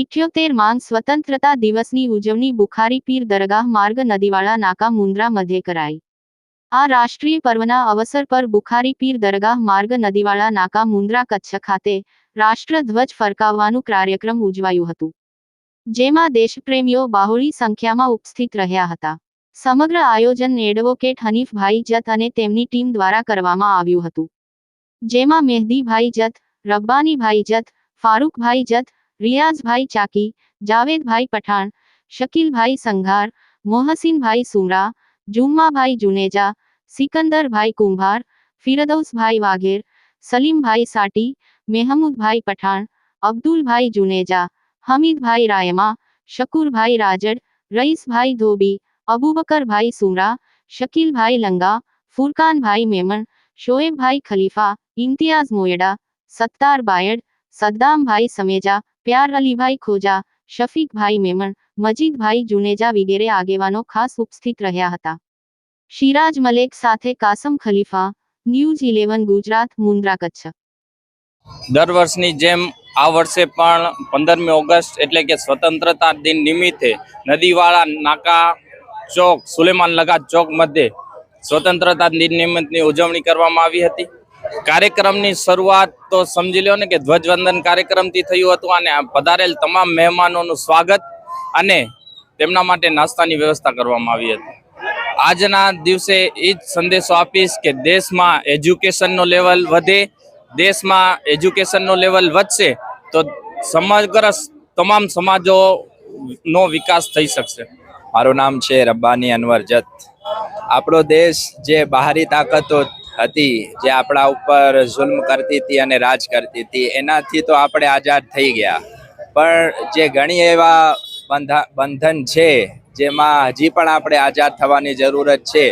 ઇઠ્યોતેર માંગ સ્વતંત્રતા દિવસની ઉજવણી બુખારી પીર દરગાહ માર્ગ નદીવાળા નાકા મુન્દ્રા મધ્યે કરાઈ. આ રાષ્ટ્રીય પર્વના અવસર પર બુખારી પીર દરગાહ માર્ગ નદીવાળા નાકા મુન્દ્રા કચ્છ ખાતે રાષ્ટ્રધ્વજ ફરકાવવાનું કાર્યક્રમ ઉજવાયું હતું. જેમાં દેશપ્રેમીઓ બાહોળી સંખ્યામાં ઉપસ્થિત રહ્યા હતા. સમગ્ર આયોજન એડવોકેટ હનીફભાઈ જત અને તેમની ટીમ દ્વારા કરવામાં આવ્યું હતું. જેમાં મહેદીભાઈ જત રબ્બાનીભાઈ જત ફારૂકભાઈ જત રિયાઝભાઈ ચાકી જાવેદભાઈ પઠાણ શકીલભાઈ સંઘાર મોહસિનભાઈ સુમરા જુમ્માભાઈ જુનેજા સિકંદરભાઈ કુંભાર ફિરદૌસભાઈ વાઘેર સલીમભાઈ સાટી મેહમૂદભાઈ પઠાણ અબ્દુલભાઈ જુનેજા હમીદભાઈ રાયમા શકુરભાઈ રાજડ રઈસભાઈ ધોબી અબુબકરભાઈ સુમરા શકીલભાઈ લંગા ફુરકાનભાઈ મેમણ શોએબભાઈ ખલીફા ઇમ્તિયાઝ મોયડા સત્તાર બાયડ સદ્દામભાઈ સમેજા પ્યાર અલીભાઈ ખોજા શફીકભાઈ મેમણ મજીદભાઈ જુનેજા વગેરે આગેવાનો ખાસ ઉપસ્થિત રહ્યા હતા શિરાજ મલેક સાથે કાસમ ખલીફા ન્યૂઝ ઇલેવન ગુજરાત મુન્દ્રા કચ્છ દર વર્ષની જેમ આ વર્ષે પણ પંદરમી ઓગસ્ટ એટલે કે સ્વતંત્રતા દિન નિમિત્તે નદીવાળા નાકા ચોક, સુલેમાન લગા ચોક મધ્યે સ્વતંત્રતા દિન નિમિત્તની ઉજવણી કરવામાં આવી હતી. કાર્યક્રમની શરૂઆત તો સમજી લ્યો ને કે ધ્વજવંદન કાર્યક્રમથી થયું હતું અને પધારેલ તમામ મહેમાનોનું સ્વાગત અને તેમના માટે નાસ્તાની વ્યવસ્થા કરવામાં આવી હતી. આજના દિવસે એ જ સંદેશો આપીશ કે દેશમાં એજ્યુકેશનનો લેવલ વધે, દેશમાં એજ્યુકેશનનો લેવલ વધશે તો સમગ્ર તમામ સમાજોનો વિકાસ થઈ શકશે. મારું નામ છે રબ્બાની અનવર જત. આપણો દેશ જે બહારી તાકાતો હતી, જે આપણા ઉપર જુલ્મ કરતી હતી અને રાજ કરતી હતી, એનાથી તો આપણે આઝાદ થઈ ગયા. પણ જે ઘણી એવા બંધા, બંધન છે, જેમાં હજી પણ આપણે આઝાદ થવાની જરૂરત છે.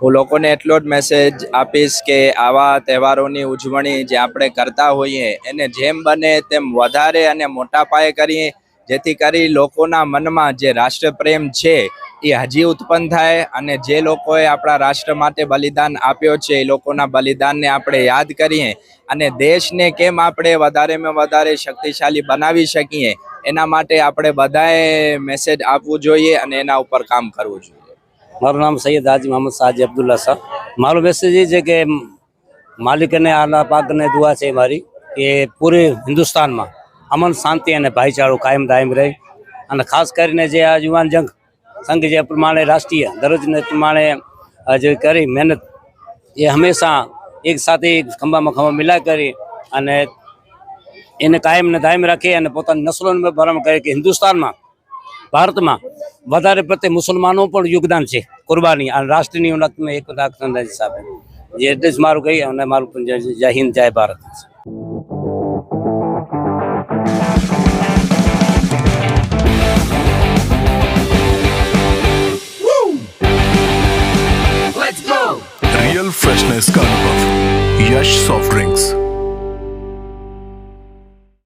હું લોકોને એટલો જ મેસેજ આપીશ કે આવા તહેવારોની ઉજવણી જે આપણે કરતા હોઈએ, એને જેમ બને તેમ વધારે અને મોટા પાયે કરીએ જેથી કરી લોકોના મનમાં જે રાષ્ટ્રપ્રેમ છે, એ હજી ઉત્પન્ન થાય અને જે લોકોએ આપણા રાષ્ટ્ર માટે બલિદાન આપ્યો છે, એ લોકોના બલિદાનને આપણે યાદ કરીએ અને દેશને કેમ આપણે વધારેમાં વધારે શક્તિશાળી બનાવી શકીએ, એના માટે આપણે બધાએ મેસેજ આપવું જોઈએ અને એના ઉપર કામ કરવું જોઈએ. મારું નામ સૈયદ હાજી મોહમ્મદ સાજી અબ્દુલ્લા શાહ મારો મેસેજ એ છે કે માલિકને આલા પાકને દુઆ છે મારી, કે પૂરે હિન્દુસ્તાનમાં અમન શાંતિ અને ભાઈચારો કાયમ દાયમ રહે. અને ખાસ કરીને જે આ યુવાન જંગ સંઘ જે પ્રમાણે રાષ્ટ્રીય દરજને પ્રમાણે જે કરી મહેનત, એ હંમેશા એક સાથે ખંભામાં ખંભા મિલા કરી અને એને કાયમ ને દાયમ રાખી અને પોતાની નસલોને ભરમ કરે કે હિન્દુસ્તાનમાં, ભારતમાં વધારે પ્રત્યે મુસલમાનો પણ યોગદાન છે કુરબાની. અને રાષ્ટ્રની ઉન્નતમાં એક રાષ્ટ્રના હિસાબે જે એટલે જ મારું કહી અને મારું જય હિન્દ, જય ભારત. रियल फ्रेशनेस का अनुभव यश सॉफ्ट ड्रिंक्स